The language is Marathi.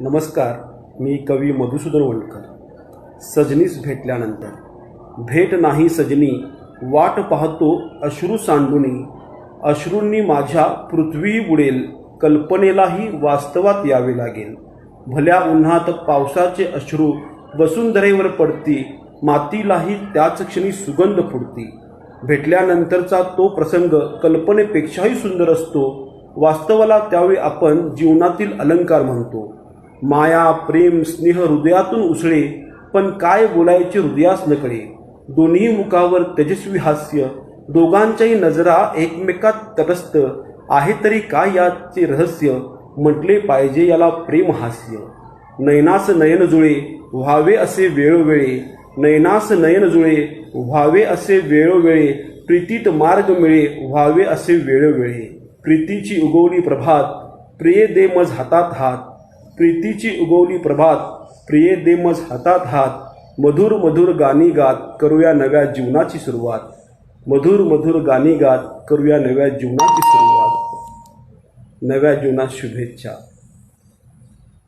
नमस्कार मी कवी मधुसूदन वणकर सजनीस भेटल्यानंतर भेट नाही सजनी वाट पाहतो अश्रू सांडुनी. अश्रूंनी माझ्या पृथ्वीही बुडेल कल्पनेलाही वास्तवात यावे लागेल. भल्या उन्हात पावसाचे अश्रू वसुंधरेवर पडती मातीलाही त्याच क्षणी सुगंध फुडती भेटल्यानंतरचा तो प्रसंग कल्पनेपेक्षाही सुंदर असतो. वास्तवाला त्यावेळी आपण जीवनातील अलंकार म्हणतो. माया प्रेम स्नेह हृदयातून उसळे पण काय बोलायचे हृदयास नकळे. दोन्ही मुखावर तेजस्वी हास्य दोघांच्याही नजरा एकमेकात तटस्थ आहे तरी काय याचे रहस्य? म्हटले पाहिजे याला प्रेम हास्य. नयनास नयन जुळे व्हावे असे वेळोवेळे. नयनास नयन जुळे व्हावे असे वेळोवेळे. प्रीतीत मार्ग मिळे व्हावे असे वेळोवेळे. प्रीतीची उगवली प्रभात प्रिये दे मज हातात हात. प्रीतीची उगवली प्रभात प्रिये देमज हातात हात मधुर मधुर गाणी गात करूया नव्या जीवनाची सुरुवात. मधुर मधुर गाणी गात करूया नव्या जीवनाची सुरुवात. नव्या जीवनात शुभेच्छा.